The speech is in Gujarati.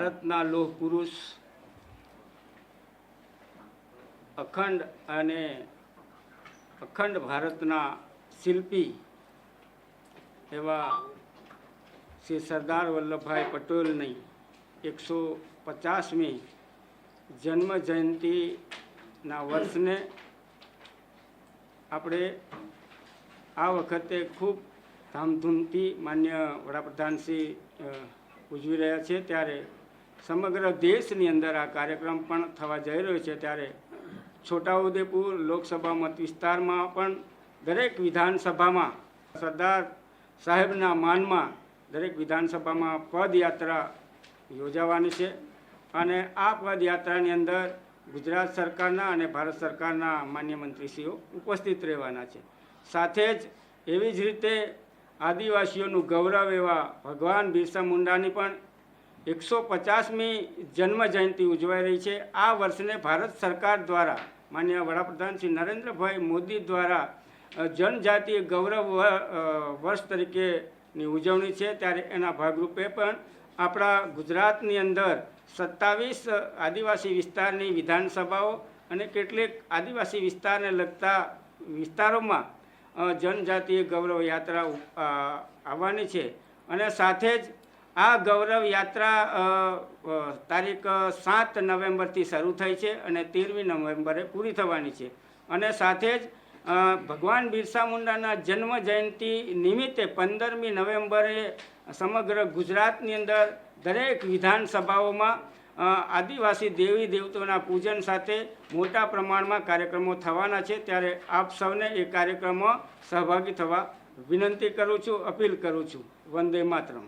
ભારતના લોહ પુરુષ અખંડ અને અખંડ ભારતના શિલ્પી એવા શ્રી સરદાર વલ્લભભાઈ પટેલની એકસો પચાસમી જન્મ જયંતિના વર્ષને આપણે આ વખતે ખૂબ ધામધૂમથી માન્ય વડાપ્રધાન શ્રી ઉજવી રહ્યા છે ત્યારે સમગ્ર દેશની અંદર આ કાર્યક્રમ પણ થવા જઈ રહ્યો છે ત્યારે છોટાઉદેપુર લોકસભા મત વિસ્તારમાં પણ દરેક વિધાનસભામાં સરદાર સાહેબના માનમાં દરેક વિધાનસભામાં પદયાત્રા યોજાવાની છે અને આ પદયાત્રાની અંદર ગુજરાત સરકારના અને ભારત સરકારના માન્ય મંત્રીશ્રીઓ ઉપસ્થિત રહેવાના છે. સાથે જ એવી જ રીતે આદિવાસીઓનું ગૌરવ એવા ભગવાન બિરસા મુંડાની પણ એકસો પચાસમી જન્મ જયંતિ ઉજવાઈ રહી છે. આ વર્ષને ભારત સરકાર દ્વારા માન્ય વડાપ્રધાન શ્રી નરેન્દ્રભાઈ મોદી દ્વારા જનજાતીય ગૌરવ વર્ષ તરીકેની ઉજવણી છે. ત્યારે એના ભાગરૂપે પણ આપણા ગુજરાતની અંદર સત્તાવીસ આદિવાસી વિસ્તારની વિધાનસભાઓ અને કેટલીક આદિવાસી વિસ્તારને લગતા વિસ્તારોમાં જનજાતીય ગૌરવ યાત્રા આવવાની છે. અને સાથે જ આ ગૌરવ યાત્રા તારીખ સાત નવેમ્બરથી શરૂ થઈ છે અને તેરમી નવેમ્બરે પૂરી થવાની છે. અને સાથે જ ભગવાન બિરસા મુંડાના જન્મ જયંતિ નિમિત્તે પંદરમી નવેમ્બરે સમગ્ર ગુજરાતની અંદર દરેક વિધાનસભાઓમાં આદિવાસી દેવી દેવતાઓના પૂજન સાથે મોટા પ્રમાણમાં કાર્યક્રમો થવાના છે. ત્યારે આપ સૌને એ કાર્યક્રમમાં સહભાગી થવા વિનંતી કરું છું, અપીલ કરું છું. વંદે માતરમ.